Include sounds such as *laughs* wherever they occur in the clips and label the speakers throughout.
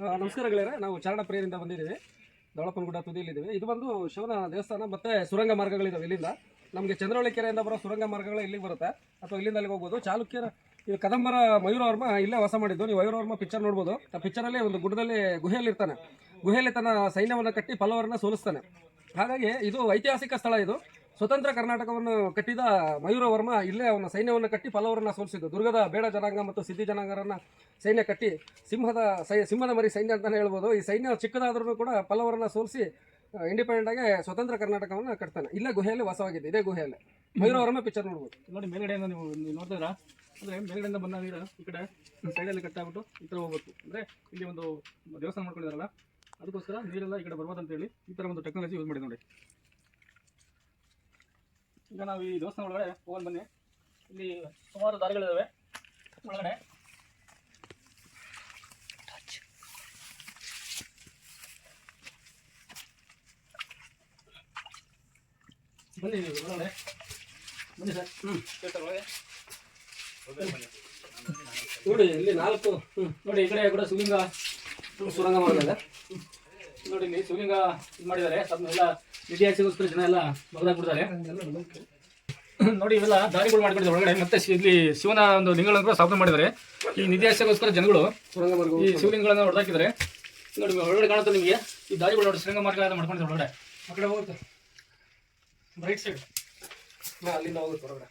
Speaker 1: ನಮಸ್ಕಾರ ಗೆಳೆಯರೆ, ನಾವು ಚಾರಣ ಪ್ರಿಯರಿಂದ ಬಂದಿದ್ದೀವಿ. ದೊಳಪನಗುಡ್ಡ ತುದಿಯಲ್ಲಿದ್ದೀವಿ. ಇದು ಬಂದು ಶಿವನ ದೇವಸ್ಥಾನ ಮತ್ತೆ ಸುರಂಗ ಮಾರ್ಗಗಳಿದಾವೆ ಇಲ್ಲಿಂದ. ನಮಗೆ ಚಂದ್ರವಳ್ಳಿ ಕೆರೆಯಿಂದ ಬರೋ ಸುರಂಗ ಮಾರ್ಗಗಳು ಇಲ್ಲಿಗೆ ಬರುತ್ತೆ. ಅಥವಾ ಇಲ್ಲಿಂದ ಅಲ್ಲಿಗೆ ಹೋಗ್ಬೋದು. ಚಾಲುಕ್ಯರ ಇದು ಕದಂಬರ ಮಯೂರವರ್ಮ ಇಲ್ಲೇ ವಾಸ ಮಾಡಿದ್ದು. ನೀವು ಮಯೂರವರ್ಮ ಪಿಕ್ಚರ್ ನೋಡ್ಬೋದು. ಆ ಪಿಕ್ಚರಲ್ಲಿ ಒಂದು ಗುಡ್ಡದಲ್ಲಿ ಗುಹೆಯಲ್ಲಿ ಇರ್ತಾನೆ. ಗುಹೆಯಲ್ಲಿ ತನ್ನ ಸೈನ್ಯವನ್ನು ಕಟ್ಟಿ ಪಲ್ಲವರನ್ನ ಸೋಲಿಸ್ತಾನೆ. ಹಾಗಾಗಿ ಇದು ಐತಿಹಾಸಿಕ ಸ್ಥಳ ಇದು. ಸ್ವತಂತ್ರ ಕರ್ನಾಟಕವನ್ನು ಕಟ್ಟಿದ ಮಯೂರವರ್ಮ ಇಲ್ಲೇ ಅವನ ಸೈನ್ಯವನ್ನು ಕಟ್ಟಿ ಪಲ್ಲವರನ್ನ ಸೋಲಿಸಿದ್ದು. ದುರ್ಗದ ಬೇಡ ಜನಾಂಗ ಮತ್ತು ಸಿದ್ಧಿ ಜನಾಂಗರನ್ನ ಸೈನ್ಯ ಕಟ್ಟಿ ಸಿಂಹದ ಸೈ, ಸಿಂಹದ ಮರಿ ಸೈನ್ಯ ಅಂತಲೇ ಹೇಳ್ಬೋದು. ಈ ಸೈನ್ಯ ಚಿಕ್ಕದಾದ್ರೂ ಕೂಡ ಪಲ್ಲವರನ್ನ ಸೋಲಿಸಿ ಇಂಡಿಪೆಂಡೆಂಟ್ ಆಗಿ ಸ್ವತಂತ್ರ ಕರ್ನಾಟಕವನ್ನು ಕಟ್ತಾನೆ. ಇಲ್ಲೇ ಗುಹೆಯಲ್ಲಿ ವಾಸವಾಗಿದೆ ಇದೇ ಗುಹೆಯಲ್ಲಿ. ಮಯೂರವರ್ಮ ಪಿಕ್ಚರ್ ನೋಡ್ಬೋದು.
Speaker 2: ನೋಡಿ, ಮೇಲ್ಗಡೆಯಿಂದ ನೀವು ನೀವು ನೋಡ್ತಾ ಅಂದರೆ ಮೇಲ್ಗಡೆಯಿಂದ ಬಂದ ನೀರು ಈ ಕಡೆ ಸೈಡಲ್ಲಿ ಕಟ್ಟಾಗ್ಬಿಟ್ಟು ಈ ಥರ ಹೋಗ್ಬೇಕು. ಅಂದರೆ ಇಲ್ಲಿ ಒಂದು ದೇವಸ್ಥಾನ ಮಾಡ್ಕೊಂಡಿದಾರಲ್ಲ ಅದಕ್ಕೋಸ್ಕರ ನೀರೆಲ್ಲ ಈ ಕಡೆ ಬರ್ಬೋದು ಅಂತೇಳಿ ಈ ಥರ ಒಂದು ಟೆಕ್ನಾಲಜಿ ಯೂಸ್ ಮಾಡಿ ನೋಡಿ. ಈಗ ನಾವು ಈ ದೇವಸ್ಥಾನ ಒಳಗಡೆ ಹೋಗೋಣ ಬನ್ನಿ. ಇಲ್ಲಿ ಸುಮಾರು ದಾರಿಗಳಿದ್ದಾವೆ ಒಳಗಡೆ. ಬನ್ನಿ ಒಳಗಡೆ. ಬನ್ನಿ ಸರ್. ಹ್ಞೂ
Speaker 1: ನೋಡಿ, ಇಲ್ಲಿ ನಾಲ್ಕು
Speaker 2: ನೋಡಿ, ಈ ಕಡೆ ಕೂಡ ಸುಲಿಂಗ
Speaker 1: ಸುರಂಗ ಮಾಡಿದ್ದಾರೆ
Speaker 2: ನೋಡಿ, ಇಲ್ಲಿ ಸುಲಿಂಗ ಇದು ಮಾಡಿದ್ದಾರೆ. ಅದನ್ನೆಲ್ಲ ನಿಧಿ ಹಾಕ್ಸಿಗೋಸ್ಕರ ಜನ ಎಲ್ಲ ಬಗದಾಕ್ಬಿಡ್ತಾರೆ ನೋಡಿ ಇವೆಲ್ಲ ದಾರಿಗಳು ಮಾಡ್ಕೊಂಡಿದ್ದಾರೆ ಒಳಗಡೆ. ಮತ್ತೆ ಇಲ್ಲಿ ಶಿವನ ಒಂದು ಲಿಂಗಗಳನ್ನು ಕೂಡ ಸ್ಥಾಪನೆ ಮಾಡಿದ್ದಾರೆ. ಈ ನಿಧಿ ಹಾಕ್ಸಿಗೋಸ್ಕರ ಜನಗಳು ಈ ಶಿವಲಿಂಗಗಳನ್ನು ಹೊಡೆದಾಕಿದ್ದಾರೆ. ನೋಡಿ ಒಳಗಡೆ ಕಾಣುತ್ತೆ ನಿಮಗೆ. ಈ ದಾರಿಗಳು ನೋಡಿ ಶ್ರೀರಂಗ ಮಾರ್ಗ ಮಾಡ್ಕೊಂಡಿದ್ದಾರೆ ಒಳಗಡೆ.
Speaker 1: ಆ ಕಡೆ ಹೋಗುತ್ತೆ.
Speaker 2: ರೈಟ್ ಸೈಡ್
Speaker 1: ಅಲ್ಲಿಂದ ಹೋಗುತ್ತೆ ಹೊರಗಡೆ.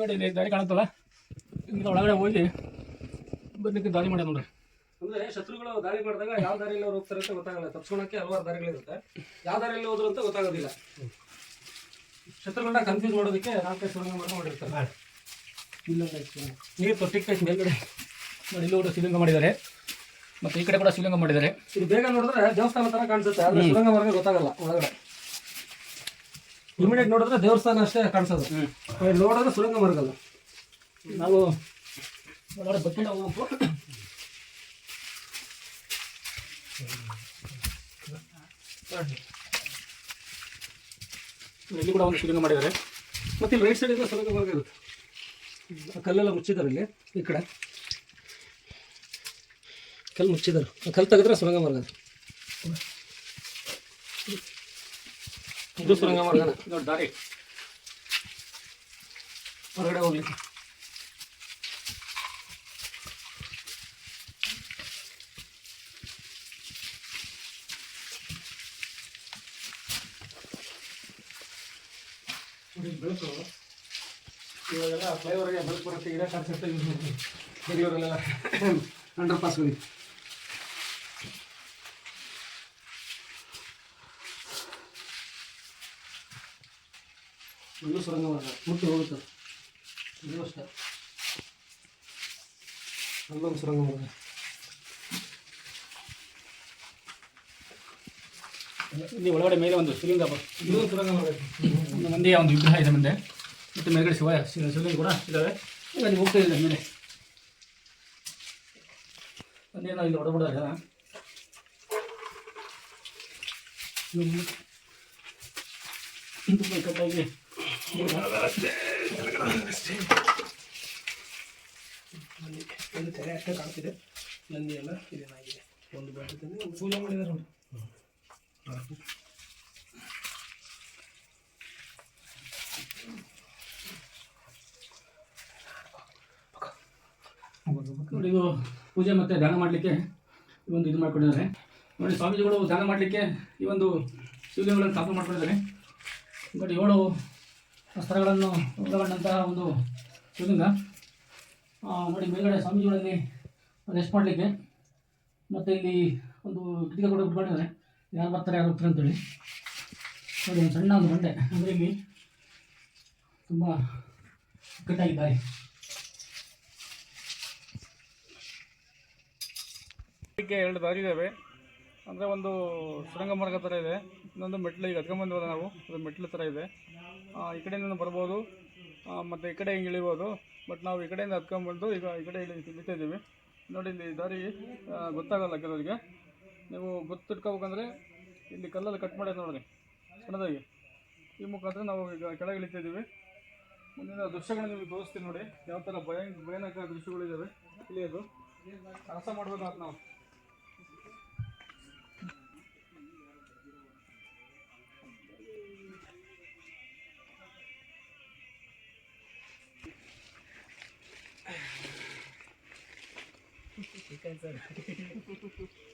Speaker 2: ನೋಡಿ ಇಲ್ಲಿ ದಾರಿ ಕಾಣುತ್ತಲ್ಲ. ಒಳಗಡೆ ಹೋಗಿ ಬರ್ಲಿಕ್ಕೆ ದಾರಿ ಮಾಡ್ಯಾರ ನೋಡ್ರಿ.
Speaker 1: ಅಂದ್ರೆ ಶತ್ರುಗಳು ದಾಳಿ ಮಾಡಿದಾಗ ಯಾವ ದಾರಿಯಲ್ಲಿ ಅವ್ರು ಹೋಗ್ತಾರೆ ಅಂತ ಗೊತ್ತಾಗಲ್ಲ. ತಪ್ಪಿಸ್ಕೊಳಕ್ಕೆ ಹಲವಾರು ದಾರಿಗಳಿರುತ್ತೆ. ಯಾವ ದಾರಿಯಲ್ಲಿ ಹೋದ್ರು ಅಂತ ಗೊತ್ತಾಗೋದಿಲ್ಲ. ಶತ್ರುಗಳನ್ನ ಕನ್ಫ್ಯೂಸ್ ಮಾಡೋದಕ್ಕೆ ನಾಲ್ಕೈದು ಸುರಂಗ ಮಾರ್ಗ ಮಾಡಿರ್ತಾರೆ.
Speaker 2: ನೀರು ತೊಟ್ಟಿಕ್ಕೆ ಮೇಲ್ಗಡೆ ನೋಡಿ ಇಲ್ಲಿ ಕೂಡ ಶಿವಲಿಂಗ ಮಾಡಿದ್ದಾರೆ. ಮತ್ತೆ ಈ ಕಡೆ ಕೂಡ ಶಿವಲಿಂಗ ಮಾಡಿದ್ದಾರೆ.
Speaker 1: ಇದು ಬೇಗ ನೋಡಿದ್ರೆ ದೇವಸ್ಥಾನ ತರ ಕಾಣಿಸುತ್ತೆ. ಆದ್ರೆ ಸುರಂಗ ಮಾರ್ಗ ಗೊತ್ತಾಗಲ್ಲ ಒಳಗಡೆ. ಇಮಿಡಿಯೇಟ್ ನೋಡಿದ್ರೆ ದೇವಸ್ಥಾನ ಅಷ್ಟೇ ಕಾಣಿಸೋದು. ನೋಡಿದ್ರೆ ಸುರಂಗ ಮಾರ್ಗ ಅಲ್ಲ
Speaker 2: ನಾವು ಒಳಗಡೆ ಬಕ್ಕಿಂದ ಹೋಗ್ಬೇಕು. ಇಲ್ಲಿ ಕೂಡ ಒಂದು ಶಿಲಿಂಗ ಮಾಡಿದ್ದಾರೆ.
Speaker 1: ಮತ್ತೆ ಇಲ್ಲಿ ರೈಟ್ ಸೈಡ್ ಇಂದ ಸುರಂಗ ಮಾರ್ಗ ಇರುತ್ತೆ. ಆ ಕಲ್ಲೆಲ್ಲ ಮುಚ್ಚಿದ್ದಾರೆ ಇಲ್ಲಿ, ಈ ಕಡೆ. ಕಲ್ಲು ಮುಚ್ಚಿದ್ದಾರೆ. ಆ ಕಲ್ಲು ತೆಗೆದ್ರೆ ಸುರಂಗ ಮಾರ್ಗ. ಇದು ಸುರಂಗ
Speaker 2: ದೊಡ್ಡ ದಾರಿ.
Speaker 1: ಹೊರಗಡೆ ಹೋಗ್ಲಿಕ್ಕೆ. ನೋಡಿ, ಬೆಳಕು. ಇವಾಗೆಲ್ಲ ಫ್ಲೈಓವರ್ಗೆ ಬೆಳಕು ಬರುತ್ತೆ ಇದೇ ಕಾನ್ಸೆಪ್ಟ್ ಯೂಸ್ ಮಾಡ್ತೀವಿ. ಬೆಂಗಳೂರಲ್ಲೆಲ್ಲ ಅಂಡರ್ ಹೋಗಿ. ಒಂದು ಸುರಂಗ ಮಾರ್ಗ. ಮುಟ್ಟಿ ಹೋಗುತ್ತೆ. ಇದು ಅಷ್ಟೇ. ಅಲ್ಲೊಂದು ಸುರಂಗ ಮಾರ್ಗ.
Speaker 2: ಇಲ್ಲಿ ಒಳಗಡೆ ಮೇಲೆ ಒಂದು
Speaker 1: ಮಾರ್ಗ
Speaker 2: ಒಂದು ಒಂದು ವಿಗ್ರಹ ಇದೆ ಮುಂದೆ. ಮತ್ತೆ ಮೇಲ್ಗಡೆ ಶಿವ ಶಿವ- ಶಿವಲಿಂಗ ಕೂಡ ಇದ್ದಾವೆ ಈಗ ಅಲ್ಲಿ ಹೋಗ್ತಾ ಇದೆ ಮೇಲೆ. ಒಂದೇನೋ ಇಲ್ಲಿ ಹೊಡಬಿಡೋದ ತುಂಬ ಕಟ್ಟಾಗಿ
Speaker 1: ತೆರೆ ಅಷ್ಟೇ ಕಾಣ್ತಿದೆ. ನಂದಿ ಎಲ್ಲ ಇದೇನಾಗಿದೆ. ಒಂದು ಬೆಟ್ಟದಲ್ಲಿ ಪೂಜೆ ಮಾಡಿದ್ದಾರೆ ನೋಡಿ.
Speaker 2: ಇದು ಪೂಜೆ ಮತ್ತು ದಾನ ಮಾಡಲಿಕ್ಕೆ ಈ ಒಂದು ಇದು ಮಾಡ್ಕೊಂಡಿದ್ದಾರೆ. ನೋಡಿ ಸ್ವಾಮೀಜಿಗಳು ದಾನ ಮಾಡಲಿಕ್ಕೆ ಈ ಒಂದು ಶಿವಲಿಂಗಗಳನ್ನು ಸ್ಥಾಪನೆ ಮಾಡ್ಕೊಂಡಿದ್ದಾರೆ. ನೋಡಿ ಏಳು ಸ್ಥಳಗಳನ್ನು ಒಳಗೊಂಡಂತಹ ಒಂದು ಶಿವಲಿಂಗ. ನೋಡಿ ಮೇಲ್ಗಡೆ ಸ್ವಾಮೀಜಿಗಳಲ್ಲಿ ರೆಸ್ಟ್ ಮಾಡಲಿಕ್ಕೆ ಮತ್ತು ಇಲ್ಲಿ ಒಂದು ಕಿಟಕಿ ಕೂಡ ಬಿಟ್ಕೊಂಡಿದ್ದಾರೆ ಯಾರು ಬರ್ತಾರೆ, ಯಾರು ಹೋಗ್ತಾರೆ ಅಂತೇಳಿ. ನೋಡಿ, ಒಂದು ಸಣ್ಣ ಒಂದು ಬಂಡೆ. ಅಂದರೆ ಇಲ್ಲಿ ತುಂಬ ಕಟ್ಟಾಗಿದ್ದಾರೆ
Speaker 3: ಇದಕ್ಕೆ ಎರಡು ದಾರಿ ಇದ್ದಾವೆ ಅಂದರೆ ಒಂದು ಸುರಂಗ ಮಾರ್ಗ ಥರ ಇದೆ. ಇನ್ನೊಂದು ಮೆಟ್ಲು, ಈಗ ಹತ್ಕೊಂಬಂದಿರೋದು ನಾವು. ಅದು ಮೆಟ್ಲು ಥರ ಇದೆ. ಈ ಕಡೆಯಿಂದ ಬರ್ಬೋದು. ಮತ್ತು ಈ ಕಡೆ ಹಿಂಗೆ ಇಳಿಬೋದು. ಬಟ್ ನಾವು ಈ ಕಡೆಯಿಂದ ಹತ್ಕೊಂಡ್ಬಂದು ಈಗ ಈ ಕಡೆ ಇಳಿ ಬಿಟ್ಟಿದ್ದೀವಿ ನೋಡಿ, ಇಲ್ಲಿ ದಾರಿ ಗೊತ್ತಾಗಲ್ಲ ಕೆಲವರಿಗೆ. ನೀವು ಗೊತ್ತಿಟ್ಕೋಬೇಕಂದ್ರೆ ಇಲ್ಲಿ ಕಲ್ಲಲ್ಲಿ ಕಟ್ ಮಾಡ್ಯಾರ ನೋಡಿ ಸಣ್ಣದಾಗಿ. ಈ ಮುಖಾಂತರ ನಾವು ಈಗ ಕೆಳಗೆ ಇಳಿತಾ ಇದ್ದೀವಿ ಮುಂದಿನ ದೃಶ್ಯಗಳನ್ನ ನಿಮಗೆ ತೋರಿಸ್ತೀನಿ ನೋಡಿ. ಯಾವ ಥರ ಭಯ, ಭಯಾನಕ ದೃಶ್ಯಗಳಿದ್ದಾವೆ ಇಳಿಯೋದು
Speaker 2: ಕೆಲಸ ಅಂತ ನಾವು. ಬಿಟ್ಟಾರ *laughs*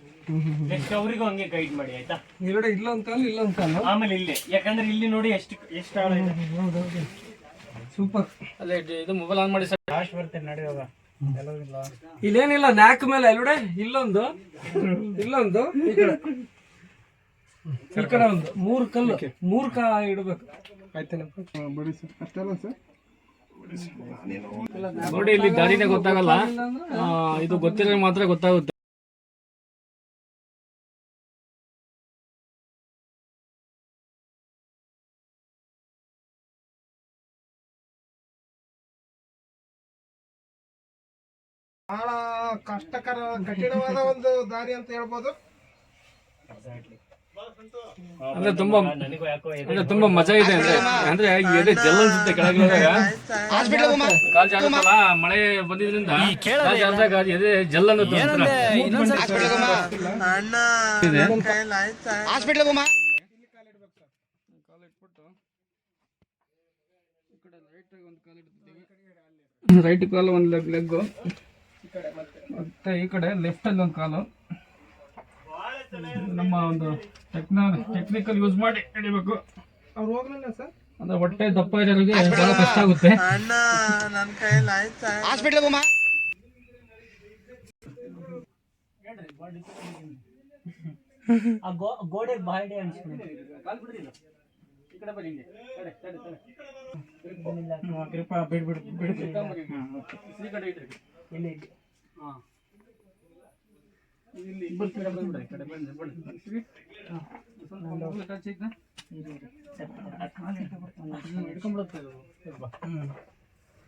Speaker 4: ನೆಕ್ಸ್ಟ್ ಅವರಿಗೂ ಹಂಗೆ ಗೈಡ್ ಮಾಡಿ ಆಯ್ತಾ?
Speaker 1: ಎರಡು ಇಲ್ಲ ಅಂತಲ್ಲ ಇಲ್ಲ ಕಾಲು
Speaker 4: ಆಮೇಲೆ ಇಲ್ಲಿ ಯಾಕಂದ್ರೆ ಇಲ್ಲಿ ನೋಡಿ ಎಷ್ಟು ಎಷ್ಟು ಆಳ ಇದೆ.
Speaker 1: ಸೂಪರ್
Speaker 5: ಅಲ್ಲೇ ಇದು ಮೊಬೈಲ್ ಆನ್ ಮಾಡಿ ಸರ್.
Speaker 4: ಲಾಸ್ಟ್ ಬರ್ತೇನೆ ನಡೆಯುವಾಗ
Speaker 1: ಇಲ್ಲೇನಿಲ್ಲ ನಾಲ್ಕು ಮೇಲೆ ಅಲ್ವಡೆ ಇಲ್ಲೊಂದು. ಇಲ್ಲೊಂದು ಈ ಕಡೆ. ಈ ಕಡೆ ಒಂದು ಮೂರು ಕಲ್ಲು ಮೂರು ಕಾ ಇಡಬೇಕು.
Speaker 5: ನೋಡಿ ಇಲ್ಲಿ ದಾರಿನೇ ಗೊತ್ತಾಗಲ್ಲ. ಇದು ಗೊತ್ತಿರೋ ಮಾತ್ರ ಗೊತ್ತಾಗುತ್ತೆ.
Speaker 6: ಬಹಳ ಕಷ್ಟಕರ ಕಠಿಣವಾದ ಒಂದು ದಾರಿ ಅಂತ ಹೇಳ್ಬೋದು.
Speaker 5: ಅಂದ್ರೆ ತುಂಬಾ
Speaker 4: ನನಗೂ ಯಾಕೋ ಇದೆ
Speaker 5: ಅಂದ್ರೆ ತುಂಬಾ ಮಜಾ ಇದೆ ಅಂದ್ರೆ. ಅಂದ್ರೆ ಎದೆ ಜಲ್ ಅನ್ಸುತ್ತೆ ಕಾಲ್ ಮಳೆ ಬಂದಿದ್ರಿಂದ ಕಾಲ್ ಜಾರ್ದಾಗ ಎದೆ ಜಲ್ ಅನ್ನೋದು.
Speaker 2: ರೈಟ್ ಕಾಲು ಒಂದು ಲೆಗ್ ಲೆಗ್ಗು ಮತ್ತೆ. ಈ ಕಡೆ ಲೆಫ್ಟ್ ಅಲ್ಲಿ ಒಂದು ಕಾಲು. ನಮ್ಮ ಒಂದು ಟೆಕ್ನ ಟೆಕ್ನಿಕಲ್ ಯೂಸ್ ಮಾಡಿ ಹಿಡಿಬೇಕು.
Speaker 6: ಅವ್ರು ಹೋಗ್ಲಿಲ್ಲ ಸರ್?
Speaker 2: ಅಂದ್ರೆ ಹೊಟ್ಟೆ ದಪ್ಪ ಇರೋರಿಗೆ ಬಹಳ ಕಷ್ಟ ಆಗುತ್ತೆ.
Speaker 4: ಆ ಗೋ ಗೋಡೆಗೆ ಬಾಯಿಡೆ ಅನ್ಸ್ಕೊಂಡು
Speaker 2: ಕೃಪಾ ಬಿಡ್ ಬಿಡ್ ಬಿಡ್ ಈ ಕಡೆ ಇಡ್ರಿ
Speaker 4: ಇಲ್ಲಿ
Speaker 2: ಕಡೆ ಕಡೆ.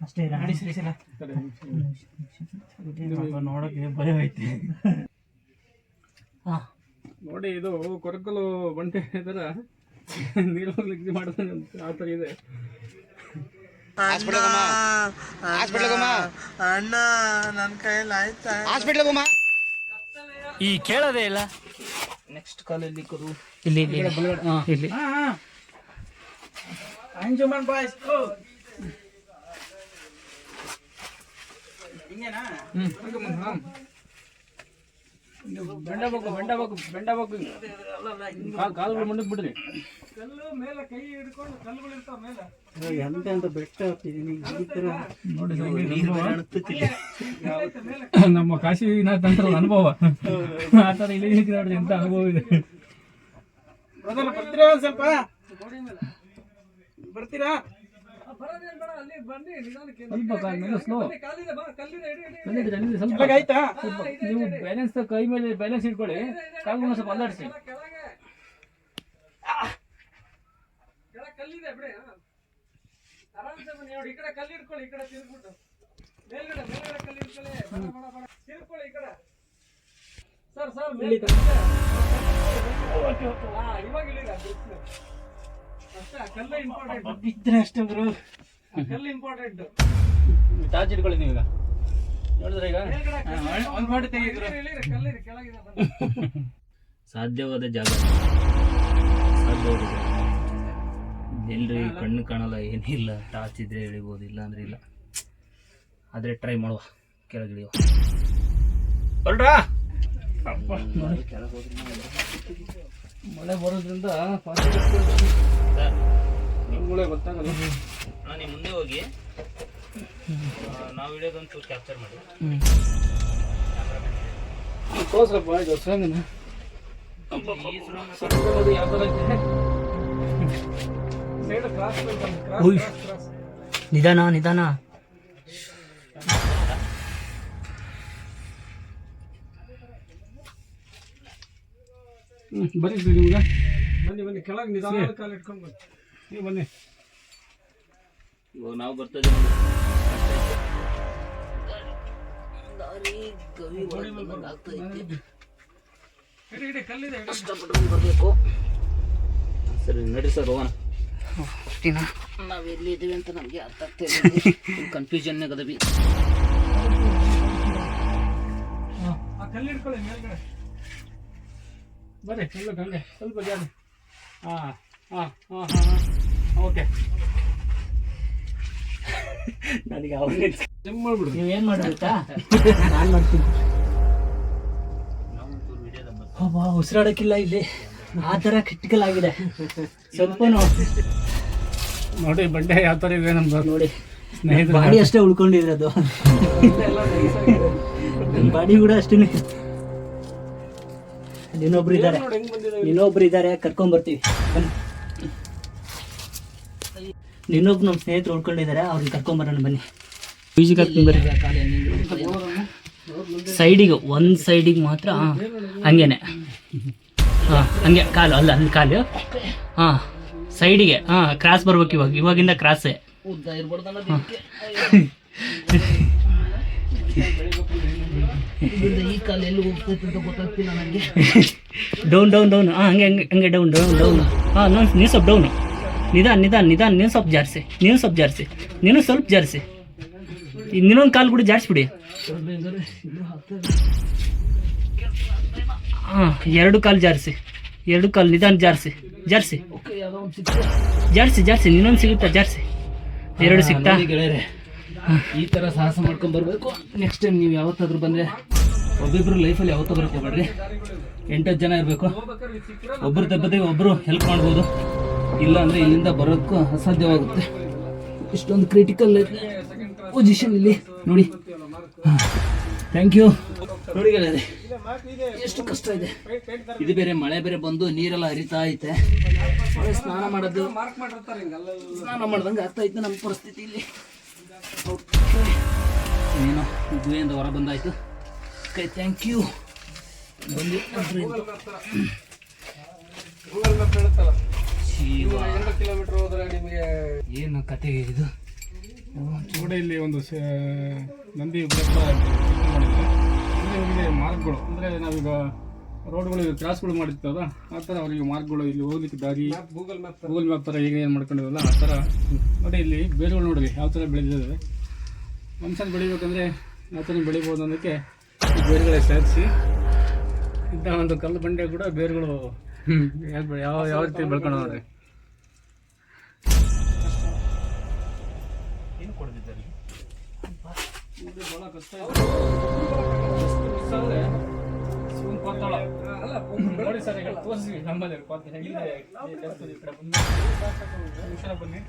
Speaker 4: ಅಷ್ಟೇ ನೋಡಕ್ಕೆ ಭಯ ಐತಿ
Speaker 2: ನೋಡಿ, ಇದು ಕೊರಕಲು ಬಂಟೆ ತರ ನೀರು ಇದು ಮಾಡ್ತಾನೆ ಆ ಥರ ಇದೆ.
Speaker 4: ಈ ಕೇಳೋದೇ ಇಲ್ಲ. ನೆಕ್ಸ್ಟ್ ಕಾಲಲ್ಲಿ ಕೊಡು. ಇಲ್ಲಿ ಇಲ್ಲಿ ಇಲ್ಲಿ
Speaker 2: ಅಂಜುಮನ್ ಬಾಯ್ಸ್ ಬೆಂಡ ಬೆಂಡ ಬೆಂಡ ಕಾಲುಗಳು ಮುಂದಕ್ಕೆ ಬಿಡ್ರಿ
Speaker 1: ಕಲ್ಲು ಮೇಲೆ ಕೈ ಹಿಡ್ಕೊಂಡು ಕಲ್ಲುಗಳು ಇರ್ತಾವ ಮೇಲೆ.
Speaker 4: ಎಂತ ಅಂತ ಬೆಟ್ಟ ಹತ್ತಿದೀನಿ ಈ ತರ.
Speaker 2: ನೋಡಿ *laughs* ನಮ್ಮ ಕಾಶಿ ಅನುಭವ. ಆ ಥರ ಇಲ್ಲಿ ನೋಡಿ ಎಂತ ಅನುಭವ ಇದೆ. ಬರ್ತೀರಾ ಒಂದ್ ಸ್ವಲ್ಪ? ಬರ್ತೀರಾ? ಸ್ವಲ್ಪ ಆಯ್ತಾ ನೀವು ಬ್ಯಾಲೆನ್ಸ್ ಕೈ ಮೇಲೆ ಬ್ಯಾಲೆನ್ಸ್ ಇಟ್ಕೊಳ್ಳಿ ಕಾಲುಗಳನ್ನ ಸ್ವಲ್ಪ ಅಲ್ಲಾಡಿಸಿ
Speaker 1: ಕಲ್ಲಿದೆ ಬಿಡಿ. ಆರಾಮ್ಸೆ ಬನ್ನಿ ಈ ಕಡೆ ಕಲ್ಲು ಈ ಕಡೆ ತಿರ್ಗ್ಬಿಟ್ಟು ಮೇಲ್ಗಡೆ ಮೇಲ್ಗಡೆ ಕಲ್ಲು ಇಟ್ಕೊಳ್ಳಿ ಬಡ ಬಡ ಬೇಡ ಈ ಕಡೆ ಸರ್ ಸರ್ ಇವಾಗ ಇಳಿದ
Speaker 4: ಬಿದ್ರೆ ಅಷ್ಟೇ ಬ್ರೋ
Speaker 1: ಕಲ್ಲು ಇಂಪಾರ್ಟೆಂಟ್
Speaker 2: ಚಾರ್ಜ್ ಇಟ್ಕೊಳ್ಳಿ ನೀವೀಗ? ನೋಡಿದ್ರೆ ಈಗ? ಒಂದು ಮಾಡಿ ತೆಗೀದ್ರು
Speaker 7: ಸಾಧ್ಯವಾದ ಜಾಗ. ಸಾಧ್ಯವಾದ ಜಾಗ. ಎಲ್ರಿ ಕಣ್ಣು ಕಾಣಲ್ಲ ಏನಿಲ್ಲ. ಟಾರ್ಚ್ ಇದ್ರೆ ಇಳಿಬೋದು ಇಲ್ಲ ಅಂದ್ರೆ ಇಲ್ಲ. ಆದರೆ ಟ್ರೈ ಮಾಡುವ. ಕೆಳಗಿಳಿಯುವ.
Speaker 2: ಹೊರಡ್ರಾ? ಮಳೆ ಬರೋದ್ರಿಂದ ಮಳೆ ಗೊತ್ತಾಗಲ್ಲ.
Speaker 7: ನಾನು ನಿಮ್ಮ ಮುಂದೆ ಹೋಗಿ ನಾವು ಇಳಿಯೋದಂತೂ ಕ್ಯಾಪ್ಚರ್ ಮಾಡಿ.
Speaker 2: ತೋರ್ಸಪ್ಪ ಸುರಂಗನ
Speaker 7: ಸುರಂಗ
Speaker 2: ಯಾವ ಥರ
Speaker 4: ನಿಧಾನ ನಿಧಾನ. ಹ್ಞೂ ಬರೀ ನಿಮ್ಗೆ.
Speaker 1: ಬನ್ನಿ ಬನ್ನಿ ಕೆಳಗೆ ನಿಧಾನ ಕಾಲ ಇಟ್ಕೊಂಡು ಬನ್ನಿ.
Speaker 4: ನೀವು ಬನ್ನಿ.
Speaker 7: ಇವಾಗ ನಾವು
Speaker 1: ಬರ್ತಾ.
Speaker 7: ಕಷ್ಟಪಟ್ಟು ಬರಬೇಕು ಸರಿ ನಡಿ ಸರ್ ಹೋಗೋಣ. ನಾವು ಎಲ್ಲಿದ್ದೀವಿ ಅಂತ ನಮಗೆ ಅರ್ಥ ಆಗ್ತಿಲ್ಲ ಕನ್ಫ್ಯೂಷನ್ *laughs* ಕದವಿ
Speaker 1: ಆ ಕಲ್ಲು ಇಟ್ಕೊಳ್ಳಿ ಮೇಲ್ಗಡೆ.
Speaker 4: ಬರ್ರಿ ಎಲ್ಲ ಹಂಗೆ ಸ್ವಲ್ಪ ಜಾಗ ಹಾಂ ಹಾಂ ಹಾಂ ಹಾಂ ಹಾಂ ಓಕೆ.
Speaker 7: ನನಗೆ ಅವ್ರಿಗೆ
Speaker 1: ಜಮ್ ಮಾಡ್ಬಿಡು.
Speaker 4: ನೀವೇನು ಮಾಡಬೇಕಾ? ನಾನು ಮಾಡ್ತೀನಿ. ಅಬ್ಬಾ ಉಸಿರಾಡೋಕ್ಕಿಲ್ಲ ಇಲ್ಲಿ. ಆ ಥರ ಕ್ರಿಟಿಕಲ್ ಆಗಿದೆ ಸ್ವಲ್ಪ
Speaker 2: ನೋಡಿ. ಬಂಡೆ ಯಾವ ಥರ ಇದೆ ನಮ್ದು.
Speaker 4: ನೋಡಿ.
Speaker 2: ಸ್ನೇಹಿತರು
Speaker 4: ಬಾಡಿ ಅಷ್ಟೇ ಉಳ್ಕೊಂಡಿರೋದು. *laughs* ಬಾಡಿ ಕೂಡ ಅಷ್ಟೇ ಇನ್ನೊಬ್ರು ಇದ್ದಾರೆ. ಇನ್ನೊಬ್ರು ಇದ್ದಾರೆ ಕರ್ಕೊಂಡ್ ಬರ್ತೀವಿ. ಬನ್ನಿ. ಇನ್ನೊಬ್ರು ನಮ್ಮ ಸ್ನೇಹಿತರು ಉಳ್ಕೊಂಡಿದ್ದಾರೆ ಅವ್ರನ್ನ ಕರ್ಕೊಂಬರೋಣ ಬನ್ನಿ. ಮ್ಯೂಸಿಕ್ ಹಾಕ್ತೀನಿ ಬರ್ರಿ. ಸೈಡಿಗೆ ಒಂದು ಸೈಡಿಗೆ ಮಾತ್ರ ಆ, ಹಂಗೇನೆ. ಹಾಂ ಹಂಗೆ ಕಾಲು ಅಲ್ಲ ಅಲ್ಲಿ ಕಾಲು. ಹಾಂ ಸೈಡಿಗೆ ಹಾಂ ಕ್ರಾಸ್ ಬರ್ಬೇಕು ಇವಾಗ. ಇವಾಗಿಂದ ಕ್ರಾಸೇ
Speaker 7: ಉದ್ದ *laughs* ಇರ್ಬಾರ್ದಲ್ಲ ಈ ಕಾಲ ಎಲ್ಲಿ ಹೋಗ್ತೈತೆ ಅಂತ ಗೊತ್ತಾಗ್ತಿಲ್ಲ ನನಗೆ.
Speaker 4: ಡೌನ್ ಡೌನ್ ಡೌನ್ ಹಾಂ ಹಂಗೆ ಹಂಗೆ ಹಂಗೆ ಡೌನ್ ಡೌನ್ ಡೌನ್ ಹಾಂ ನಾನು ನೀವು ಸ್ವಲ್ಪ ಡೌನು ನಿಧಾನ ನಿಧಾನ ನಿಧಾನ. ನೀನು ಸ್ವಲ್ಪ ಜಾರಿಸಿ. ನೀನು ಸ್ವಲ್ಪ ಜಾರಿಸಿ. ನೀನು ಸ್ವಲ್ಪ ಜಾರಿಸಿ. ಇನ್ನೊಂದು ಕಾಲು ಕೂಡ ಜಾರಿಸ್ಬಿಡಿ. ಹಾಂ ಎರಡು ಕಾಲು ಜಾರಿಸಿ. ಎರಡು ಕಾಲು ನಿಧಾನ ಜಾರಿಸಿ. ಜಾರಿಸಿ. ಜಾರಿಸಿ ಜಾರಿಸಿ. ನಿನ್ನೊಂದು ಸಿಗುತ್ತಾ ಜಾರಿಸಿ? ಎರಡು ಸಿಗ್ತಾ
Speaker 7: ಈ ಥರ ಸಾಹಸ ಮಾಡ್ಕೊಂಡು ಬರಬೇಕು. ನೆಕ್ಸ್ಟ್ ಟೈಮ್ ನೀವು ಯಾವತ್ತಾದ್ರೂ ಬಂದರೆ ಒಬ್ಬಿಬ್ರು ಲೈಫಲ್ಲಿ ಯಾವತ್ತೂ ಬರಕ್ಕೆ ಹೋಗ್ಬೇಡ್ರಿ. ಎಂಟತ್ತು ಜನ ಇರಬೇಕು. ಒಬ್ರು ತಪ್ಪದಿಗೆ ಒಬ್ಬರು ಹೆಲ್ಪ್ ಮಾಡ್ಬೋದು. ಇಲ್ಲ ಅಂದರೆ ಇಲ್ಲಿಂದ ಬರೋಕ್ಕೂ ಅಸಾಧ್ಯವಾಗುತ್ತೆ. ಇಷ್ಟೊಂದು ಕ್ರಿಟಿಕಲ್ ಪೊಸಿಷನ್ ಇಲ್ಲಿ ನೋಡಿ. ಥ್ಯಾಂಕ್ ಯು ನೋಡಿ ಎಷ್ಟು ಕಷ್ಟ ಇದೆ. ಇದು ಬೇರೆ ಮಳೆ ಬೇರೆ ಬಂದು ನೀರೆಲ್ಲ ಹರಿತಾ ಐತೆ. ಸ್ನಾನ ಮಾಡೋದು. ಸ್ನಾನ ಮಾಡ್ದಂಗೆ ಆಗ್ತಾ ಇತ್ತು ನಮ್ಮ ಪರಿಸ್ಥಿತಿ ಇಲ್ಲಿ ಏನೋ ಗುಹೆಯಿಂದ ಹೊರ ಬಂದಾಯಿತು. ಓಕೆ ಥ್ಯಾಂಕ್ ಯು ಬಂದು
Speaker 1: ಕಿಲೋಮೀಟರ್ ಹೋದ್ರೆ ನಿಮಗೆ
Speaker 7: ಏನು ಕತೆ ಇದು?
Speaker 2: ಕೂಡ ಇಲ್ಲಿ ಒಂದು ನಂದಿ ಇವರಿಗೆ ಮಾರ್ಗಗಳು, ಅಂದರೆ ನಾವೀಗ ರೋಡ್ಗಳು ಕ್ರಾಸ್ಗಳು ಗಳು ಆ ಥರ ಅವರಿಗೆ ಮಾರ್ಕ್ಗಳು ಇಲ್ಲಿ ಹೋಗ್ಲಿಕ್ಕೆ ದಾರಿ
Speaker 1: ಗೂಗಲ್ ಮ್ಯಾಪ್
Speaker 2: ಗೂಗಲ್ ಮ್ಯಾಪ್ ಥರ ಈಗ ಏನು ಮಾಡ್ಕೊಂಡಿವಲ್ಲ ಆ ಥರ ನೋಡಿ ಇಲ್ಲಿ ಬೇರುಗಳು ನೋಡಿರಿ ಯಾವ ಥರ ಬೆಳೆದಿದ್ದಾವೆ. ಮನುಷ್ಯನ ಬೆಳಿಬೇಕಂದ್ರೆ ಯಾವ ಥರ ಬೆಳಿಬೋದು ಅನ್ನೋದಕ್ಕೆ ಈ ಬೇರುಗಳೇ ಸೇರಿಸಿ. ಇಂಥ ಒಂದು ಕಲ್ಲು ಬಂಡೆ ಕೂಡ ಬೇರುಗಳು ಯಾವ ಯಾವ ರೀತಿ ಬೆಳ್ಕೊಂಡು ನೋಡ್ರಿ ನೋಡಿ ಸರ್ ತೋರಿಸಿ ನಮ್ಮಲ್ಲಿ ಸಲ ಬನ್ನಿ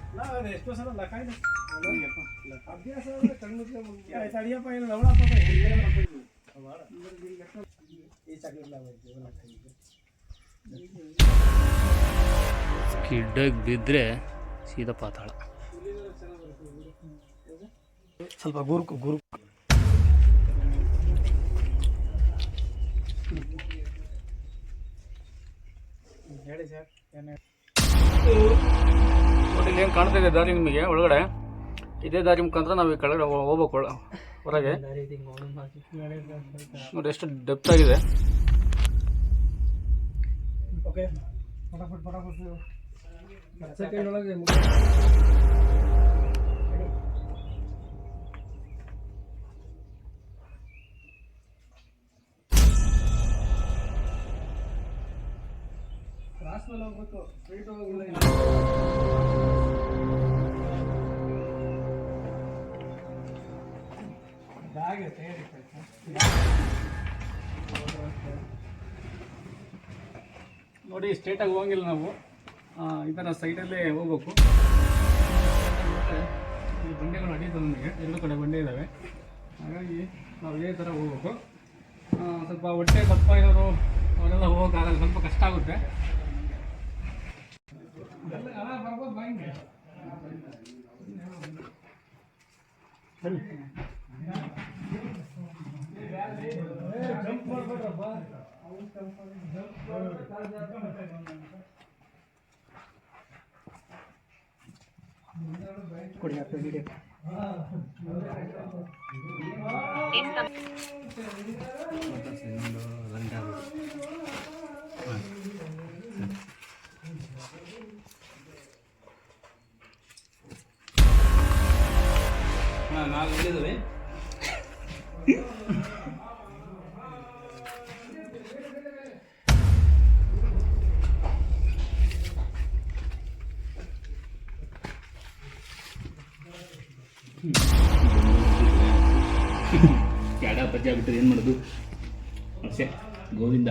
Speaker 8: ಎಷ್ಟೋ ಅಭ್ಯಾಸ ಆಯ್ತು, ಅಡಿಯಪ್ಪ ಏನು. ಈ ಚಾಕ್ಲೇಟ್
Speaker 7: ಸ್ಕಿಡ್ಡಾಗಿ ಬಿದ್ದರೆ ಸೀದಾ ಪಾತಾಳ
Speaker 8: ಸ್ವಲ್ಪ ಗುರುಕು ಗುರು ಹೇಳಿ ಸರ್ ಏನು
Speaker 2: ಏನು ಕಾಣ್ತಾ ಇದೆ ದಾರಿ ನಿಮಗೆ ಒಳಗಡೆ? ಇದೇ ದಾರಿ ಮುಖಾಂತರ ನಾವು ಈ ಕೆಳಗಡೆ ಹೋಗ್ಬೇಕು ಹೊರಗೆ. ನೋಡಿ ಎಷ್ಟು ಡೆಪ್ತ್ ಆಗಿದೆ.
Speaker 8: ಓಕೆ
Speaker 1: ಮೇಲೆ ಸ್ಟ್ರೇಟ್ ಸ್ಟ್ರೈಟ್ ಹೋಗಿಲ್ಲ
Speaker 2: ನೋಡಿ ಸ್ಟ್ರೇಟಾಗಿ ಹೋಗಂಗಿಲ್ಲ ನಾವು. ಆ, ಈ ಥರ ಸೈಡಲ್ಲೇ ಹೋಗ್ಬೇಕು. ಈ ಬಂಡೆಗಳು ಅಡಿತದೆ ನಮಗೆ. ಎರಡು ಕಡೆ ಬಂಡೆ ಇದ್ದಾವೆ ಹಾಗಾಗಿ ನಾವು ಇದೇ ಥರ ಹೋಗ್ಬೇಕು. ಆ, ಸ್ವಲ್ಪ ಹೊಟ್ಟೆ ದಪ್ಪ ಇರೋರು ಅವರೆಲ್ಲ ಹೋಗೋಕ್ಕಾಗಲ್ಲ. ಸ್ವಲ್ಪ ಕಷ್ಟ ಆಗುತ್ತೆ. ಬರ್ಬೋದು ಬಾ ಹಿಂಗೆ ನಾಲ್ಕು ಇಳಿದವೆ
Speaker 8: ಪಜ್ಜ ಬಿಟ್ಟರೆ ಏನು ಮಾಡೋದು? ಅಷ್ಟೇ ಗೋವಿಂದ.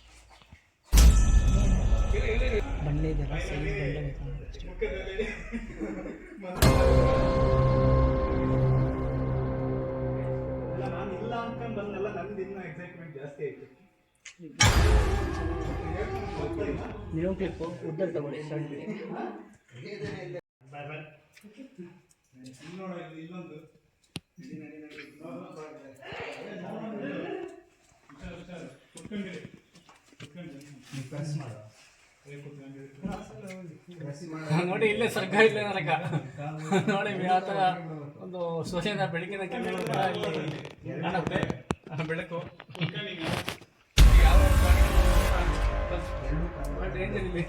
Speaker 9: ನಾನು
Speaker 4: ಇಲ್ಲ ಅಂತ ಬಂದಲ್ಲ ನಂದು ಇನ್ನೂ ಎಕ್ಸೈಟ್ಮೆಂಟ್ ಜಾಸ್ತಿ ಆಯ್ತು. ನೋಡ ಇಲ್ಲೊಂದು
Speaker 2: ನೋಡಿ ಇಲ್ಲೇ ಸರ್ಗ ಇಲ್ಲೇ ನರಕ. ನೋಡಿ ಯಾವತರ ಒಂದು ಸೂಚನೆ ಬೆಳಕಿನ ಕೆಲವೇ ಆ ಬೆಳಕು. ಇಲ್ಲಿ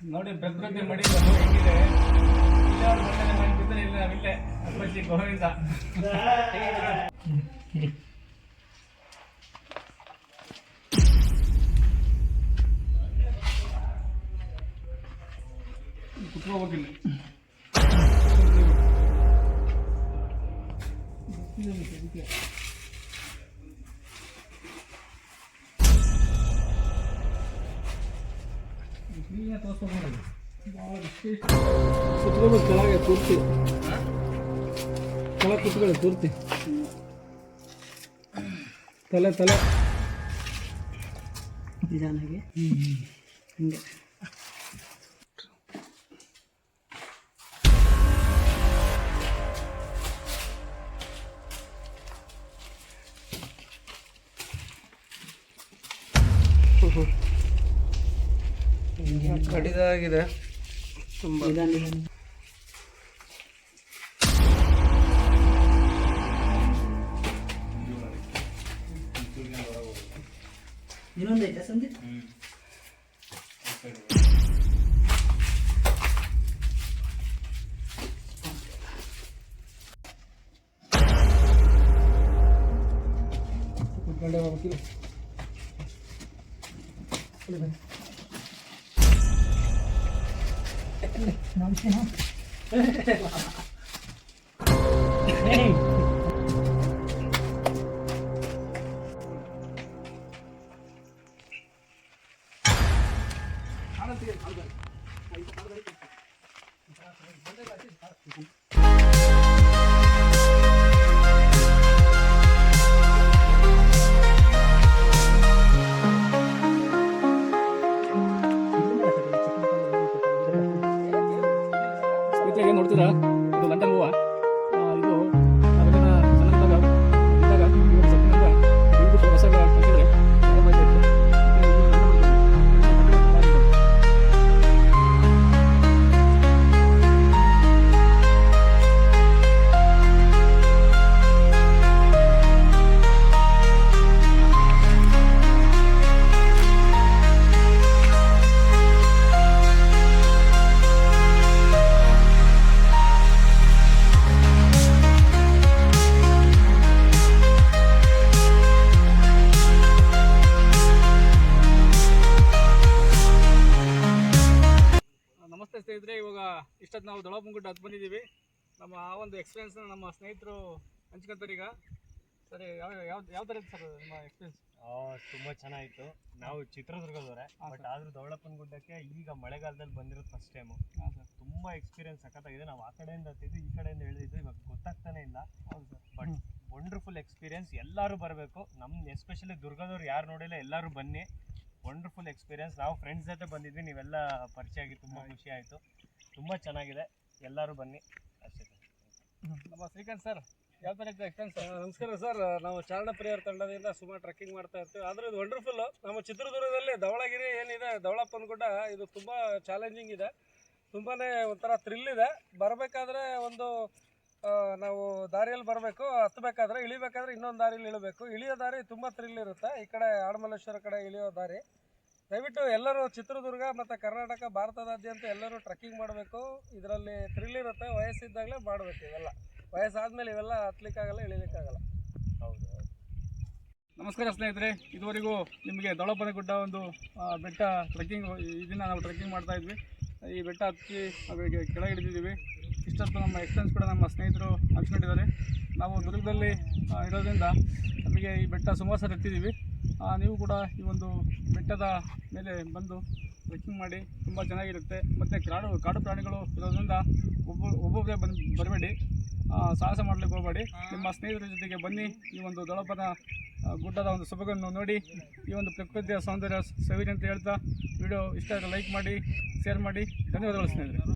Speaker 2: ನೋಡಿ ಪ್ರಕೃತಿ ಮಡಿ ಹೆಂಗಿದೆ? ಇಲ್ಲೇ ಅವ್ರು ಬಂದರೆ ಮನೆ ಬಿದ್ದರೆ ಇಲ್ಲ ನಾವಿಲ್ಲೇ ಅಪ್ಪಾಜಿ ಗೋವಿಂದ. ಕುತ್ಕೋಬೇಕಿಲ್ಲ.
Speaker 1: ಕುತ್ಕೋಬೇಕು ಕೆಳಗೆ ತೂರ್ತಿ ತಲೆ ಕುತ್ಕೊಳ್ಳಿ ತುರ್ತಿ ತಲೆ ತಲೆ
Speaker 10: ನಿಧಾನಾಗಿ ಹಂಗೆ ಹ್ಞೂ
Speaker 1: ಕಡಿದಾಗಿದೆ. ತುಂಬ.
Speaker 4: ಸ್ನೇಹಿತರೆ ಆ ಒಂದು
Speaker 2: ಎಕ್ಸ್ಪೀರಿಯನ್ಸ್ ನಮ್ಮ ಸ್ನೇಹಿತರು ಹಂಚ್ಕೊತಾರೆ ಈಗ. ಸರಿ ಯಾವ ಯಾವ ಯಾವ ಥರ ಇತ್ತು ಸರ್ ನಿಮ್ಮ ಎಕ್ಸ್ಪೀರಿಯನ್ಸ್
Speaker 5: ತುಂಬಾ ಚೆನ್ನಾಗಿತ್ತು. ನಾವು ಚಿತ್ರದುರ್ಗದವರೇ ಬಟ್ ಆದ್ರೂ ದೌಳಪ್ಪನ ಗುಡ್ಡಕ್ಕೆ ಈಗ ಮಳೆಗಾಲದಲ್ಲಿ ಬಂದಿರೋದು ಫಸ್ಟ್ ಟೈಮು ತುಂಬಾ ಎಕ್ಸ್ಪೀರಿಯನ್ಸ್ ಸಖತ್ತಾಗಿದೆ. ನಾವು ಆ ಕಡೆಯಿಂದ ಹತ್ತಿದ್ದು ಈ ಕಡೆಯಿಂದ ಹೇಳಿದ್ದು ಇವಾಗ ಗೊತ್ತಾಗ್ತಾನೆ ಇಲ್ಲ. ಬಟ್ ವಂಡರ್ಫುಲ್ ಎಕ್ಸ್ಪೀರಿಯನ್ಸ್ ಎಲ್ಲರೂ ಬರಬೇಕು. ನಮ್ಮ ಎಸ್ಪೆಷಲಿ ದುರ್ಗದವ್ರು ಯಾರು ನೋಡಿಲ್ಲ ಎಲ್ಲರೂ ಬನ್ನಿ. ವಂಡರ್ಫುಲ್ ಎಕ್ಸ್ಪೀರಿಯನ್ಸ್ ನಾವು ಫ್ರೆಂಡ್ಸ್ ಜೊತೆ ಬಂದಿದ್ವಿ. ನೀವೆಲ್ಲ ಪರಿಚಯ ಆಗಿ ತುಂಬಾ ಖುಷಿ ಆಯಿತು. ತುಂಬಾ ಚೆನ್ನಾಗಿದೆ. ಎಲ್ಲರೂ ಬನ್ನಿ.
Speaker 2: ನಮ್ಮ ಶ್ರೀಕಾಂತ್ ಸರ್
Speaker 1: ನಮಸ್ಕಾರ ಸರ್. ನಾವು ಚಾರಣ ಪ್ರಿಯರ್ ತಂಡದಿಂದ ಸುಮಾರು ಟ್ರೆಕ್ಕಿಂಗ್ ಮಾಡ್ತಾ ಇರ್ತೀವಿ. ಆದ್ರೆ ಇದು ವಂಡರ್ಫುಲ್ ನಮ್ಮ ಚಿತ್ರದುರ್ಗದಲ್ಲಿ ಧವಳಗಿರಿ ಏನಿದೆ ಧವಳಪ್ಪನ ಗುಡ್ಡ ಇದು ತುಂಬ ಚಾಲೆಂಜಿಂಗ್ ಇದೆ. ತುಂಬಾ ಒಂಥರ ಥ್ರಿಲ್ ಇದೆ. ಬರಬೇಕಾದ್ರೆ ಒಂದು ನಾವು ದಾರಿಯಲ್ಲಿ ಬರಬೇಕು ಹತ್ತಬೇಕಾದ್ರೆ ಇಳಿಬೇಕಾದ್ರೆ ಇನ್ನೊಂದು ದಾರಿಯಲ್ಲಿ ಇಳಬೇಕು. ಇಳಿಯೋ ದಾರಿ ತುಂಬ ಥ್ರಿಲ್ ಇರುತ್ತೆ. ಈ ಕಡೆ ಆಡಮಲ್ಲೇಶ್ವರ ಕಡೆ ಇಳಿಯೋ ದಾರಿ. ದಯವಿಟ್ಟು ಎಲ್ಲರೂ ಚಿತ್ರದುರ್ಗ ಮತ್ತು ಕರ್ನಾಟಕ ಭಾರತದಾದ್ಯಂತ ಎಲ್ಲರೂ ಟ್ರೆಕ್ಕಿಂಗ್ ಮಾಡಬೇಕು. ಇದರಲ್ಲಿ ಥ್ರಿಲ್ ಇರುತ್ತೆ ವಯಸ್ಸಿದ್ದಾಗಲೇ ಮಾಡಬೇಕು ಇವೆಲ್ಲ. ವಯಸ್ಸಾದಮೇಲೆ ಇವೆಲ್ಲ ಹತ್ತಲಿಕ್ಕಾಗಲ್ಲ ಇಳಿಲಿಕ್ಕಾಗಲ್ಲ.
Speaker 5: ಹೌದು
Speaker 2: ನಮಸ್ಕಾರ ಸ್ನೇಹಿತರೆ ಇದುವರೆಗೂ ನಿಮಗೆ ದೊಳಪನ ಗುಡ್ಡ ಒಂದು ಬೆಟ್ಟ ಟ್ರೆಕ್ಕಿಂಗ್ ಇದನ್ನು ನಾವು ಟ್ರೆಕ್ಕಿಂಗ್ ಮಾಡ್ತಾ ಇದ್ವಿ. ಈ ಬೆಟ್ಟ ಹತ್ತಿ ಕೆಳಗೆ ಹಿಡಿದಿದ್ದೀವಿ. ಇಷ್ಟೊತ್ತು ನಮ್ಮ ಎಕ್ಸ್ಪೀರಿಯನ್ಸ್ ಕೂಡ ನಮ್ಮ ಸ್ನೇಹಿತರು ಹಂಚ್ಕೊಂಡಿದ್ದಾರೆ. ನಾವು ದುರ್ಗದಲ್ಲಿ ಇರೋದ್ರಿಂದ ನಮಗೆ ಈ ಬೆಟ್ಟ ಸುಮಾರು ಸರಿ ಹತ್ತಿದ್ದೀವಿ. ಆ, ನೀವು ಕೂಡ ಈ ಒಂದು ಬೆಟ್ಟದ ಮೇಲೆ ಬಂದು ಟ್ರೆಕ್ಕಿಂಗ್ ಮಾಡಿ ತುಂಬ ಚೆನ್ನಾಗಿರುತ್ತೆ. ಮತ್ತು ಕಾಡು ಕಾಡು ಪ್ರಾಣಿಗಳು ಇರೋದ್ರಿಂದ ಒಬ್ಬ ಒಬ್ಬೊಬ್ಬರೇ ಬಂದು ಬರಬೇಡಿ. ಸಾಹಸ ಮಾಡಲಿಕ್ಕೆ ಹೋಗಬೇಡಿ. ನಿಮ್ಮ ಸ್ನೇಹಿತರ ಜೊತೆಗೆ ಬನ್ನಿ. ಈ ಒಂದು ದೊಳಪನ ಗುಡ್ಡದ ಒಂದು ಸೊಬಗನ್ನು ನೋಡಿ. ಈ ಒಂದು ಪ್ರಕೃತಿಯ ಸೌಂದರ್ಯ ಸವಿರಿ ಅಂತ ಹೇಳ್ತಾ. ವಿಡಿಯೋ ಇಷ್ಟ ಆದರೆ ಲೈಕ್ ಮಾಡಿ ಶೇರ್ ಮಾಡಿ. ಧನ್ಯವಾದಗಳು ಸ್ನೇಹಿತರೆ.